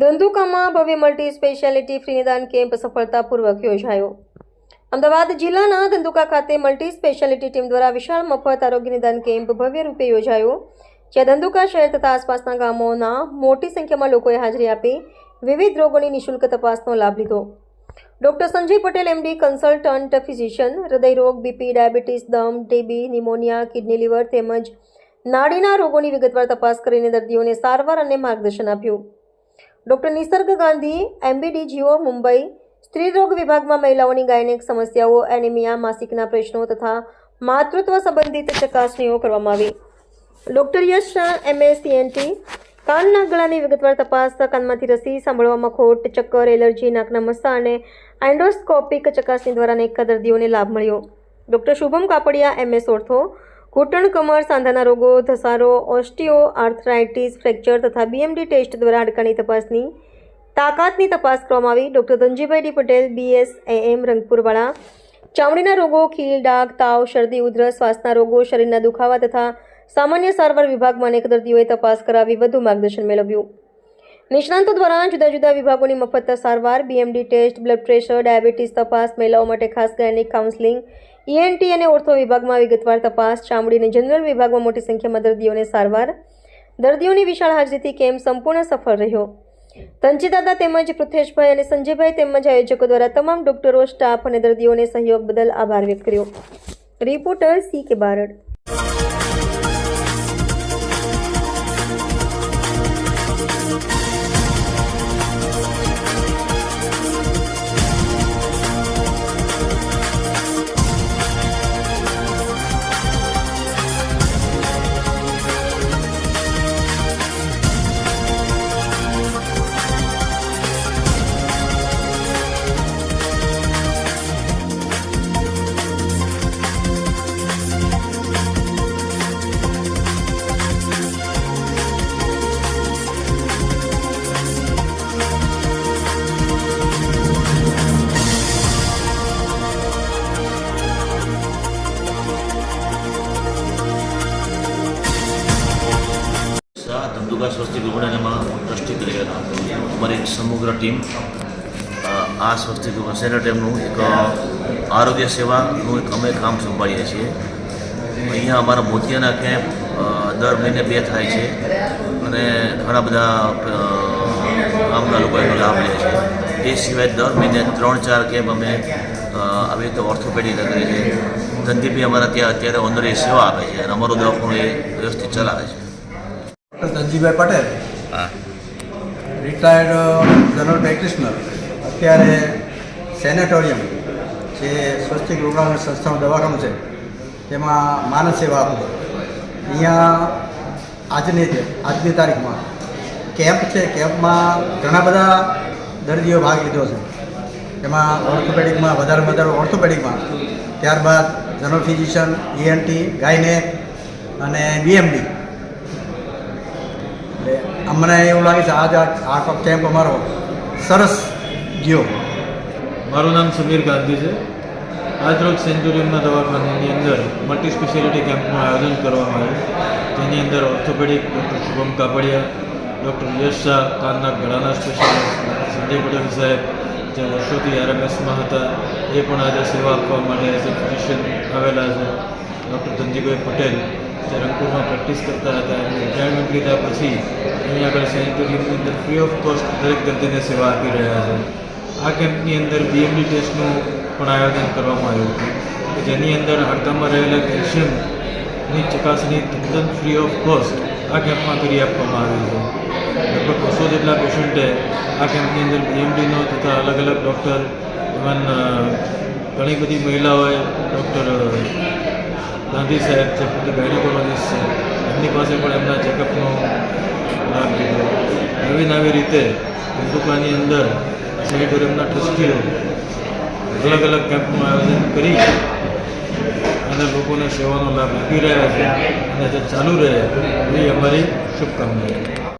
ધંધુકામાં ભવ્ય multi speciality free નિદાન camp સફળતાપૂર્વક યોજાયો. અમદાવાદ જિલ્લાના ધંધુકા ખાતે મલ્ટી સ્પેશિયાલિટી ટીમ દ્વારા વિશાળ મફત આરોગ્ય નિદાન કેમ્પ ભવ્ય રૂપે યોજાયો, જ્યાં ધંધુકા શહેર તથા આસપાસના ગામોના મોટી સંખ્યામાં લોકોએ હાજરી આપી વિવિધ રોગોની નિઃશુલ્ક તપાસનો લાભ લીધો. Doctor Sanjay Patel MD consultant, physician હૃદયરોગ BP, diabetes, દમ, ટીબી, નિમોનિયા, કિડની લીવર તેમજ નાડીના રોગોની વિગતવાર તપાસ કરીને દર્દીઓને સારવાર અને માર્ગદર્શન આપ્યું. ડોક્ટર નિસર્ગ ગાંધી એમબીડી જીઓ, મુંબઈ સ્ત્રીરોગ વિભાગમાં મહિલાઓની ગાયનેક સમસ્યાઓ, એનિમિયા, માસિકના પ્રશ્નો તથા માતૃત્વ સંબંધિત ચકાસણીઓ કરવામાં આવી. ડૉક્ટર યશ શાહ એમએસસીએનટી કાનના ગળાની વિગતવાર તપાસ, કાનમાંથી રસી સાંભળવામાં ખોટ, ચક્કર, એલર્જી, નાકના મસા અને એન્ડોસ્કોપિક ચકાસણી દ્વારા અનેક દર્દીઓને લાભ મળ્યો. Doctor Shubham Kapadia MS ortho ઘૂંટણ કમર સાંધાના રોગો, ધસારો ઓસ્ટિયો આર્થરાઇટિસ, ફ્રેક્ચર તથા બીએમડી ટેસ્ટ દ્વારા હાડકાની તપાસની તાકાતની તપાસ કરવામાં આવી. Doctor Dhanjibhai D Patel BS AM રંગપુરવાળા. ચામડીના રોગો, ખીલ, ડાઘ, તાવ, શરદી, ઉધરસ, શ્વાસના રોગો, શરીરના દુખાવા તથા સામાન્ય સારવાર વિભાગમાં અનેક દર્દીઓએ તપાસ કરાવી વધુ માર્ગદર્શન મેળવ્યું. નિષ્ણાંતો દ્વારા જુદા જુદા વિભાગોની મફત સારવાર BMD test, blood pressure, diabetes તપાસ, મહિલાઓ માટે ખાસ ગાયનિક કાઉન્સેલિંગ ઈએનટી અને ઓર્થો વિભાગમાં વિગતવાર તપાસ. ચામડી અને જનરલ વિભાગમાં મોટી સંખ્યામાં દર્દીઓને સારવાર. દર્દીઓની વિશાળ હાજરીથી કેમ્પ સંપૂર્ણ સફળ રહ્યો? તંજીદાદા તેમજ પૃથ્વેશભાઈ અને સંજયભાઈ તેમજ આયોજકો દ્વારા તમામ ડોક્ટરો, સ્ટાફ અને દર્દીઓને સહયોગ બદલ આભાર વ્યક્ત કર્યો. Reporter C K Barad. Dhandhuka Swastik રૂગણાલયમાં trustee તરીકે અમારી સમગ્ર ટીમ આ સ્વસ્તિક ટીમનું એક આરોગ્ય સેવાનું એક અમે કામ સંભાળીએ છીએ અહીંયા અમારા મોતિયાના કેમ્પ દર મહિને બે થાય છે અને ઘણા બધા ગામના લોકો એનો લાભ લે છે એ સિવાય દર મહિને ત્રણ ચાર કેમ્પ અમે આવી રીતે ઓર્થોપેડિક કરીએ છીએ ધનદીપી અમારા ત્યાં અત્યારે ઓનરી સેવા આપે છે અને અમારું દવાખાનું એ વ્યવસ્થિત ચલાવે છે Dhanjibhai Patel. Retired general practitioner અત્યારે સેનેટોરિયમ જે સ્વસ્તિક રૂગણાલય સંસ્થાનું દવાખાનું છે તેમાં માનસ સેવા આપું. અહીંયા આજની આજની તારીખમાં કેમ્પ છે કેમ્પમાં ઘણા બધા દર્દીઓ ભાગ લીધો છે. એમાં ઓર્થોપેડિકમાં વધારે વધારે ઓર્થોપેડિકમાં ત્યારબાદ જનરલ ફિઝિશિયન ઈએનટી ગાયનેક અને બીએમડી અમને એવું લાગે છે, આજ આ કેમ્પ અમારો સરસ ગયો. મારું નામ સમીર ગાંધી છે. આજરોજ સેન્ચુરિયમના દવાખાનાની અંદર મલ્ટી સ્પેશિયાલિટી કેમ્પનું આયોજન કરવામાં આવ્યું. જેની અંદર orthopaedic doctor Shubham Kapadia, doctor Yash Shah, કાનના ગળાના સ્પેશિયાલિસ્ટ સંજય પટેલ સાહેબ જે વર્ષોથી આરએમએસમાં હતા, એ પણ આજે સેવા આપવા માટે એઝ એ ફિઝિશિયન આવેલા છે. ડૉક્ટર ધનજીભાઈ પટેલ જે રંગપુરમાં પ્રેક્ટિસ કરતા હતા એમને રિટાયરમેન્ટ લીધા પછી અહીંયા આગળ સેનિટોરિયમની અંદર ફ્રી ઓફ કોસ્ટ દરેક દર્દીને સેવા આપી રહ્યા છે. આ કેમ્પની અંદર બીએમડી ટેસ્ટનું પણ આયોજન કરવામાં આવ્યું હતું. કે જેની અંદર હાડકામાં રહેલા કેલ્શિયમની ચકાસણી તદ્દન ફ્રી ઓફ કોસ્ટ આ કેમ્પમાં કરી આપવામાં આવી છે. લગભગ બસો જેટલા પેશન્ટે આ કેમ્પની અંદર બીએમડીનો તથા અલગ અલગ ડૉક્ટર ઇવન ઘણી બધી મહિલાઓએ ડૉક્ટર ગાંધી સાહેબ છે પોતે ગાયનોકોલોજીસ્ટ છે. એમની પાસે પણ એમના ચેકઅપનો લાભ લીધો. નવી નવી રીતે હિન્દુકાની અંદર સેનેટોરિયમના ટ્રસ્ટીઓ અલગ અલગ કેમ્પનું આયોજન કરી અને લોકોને સેવાનો લાભ આપી રહ્યા છે અને જે ચાલુ રહે એવી અમારી શુભકામનાઓ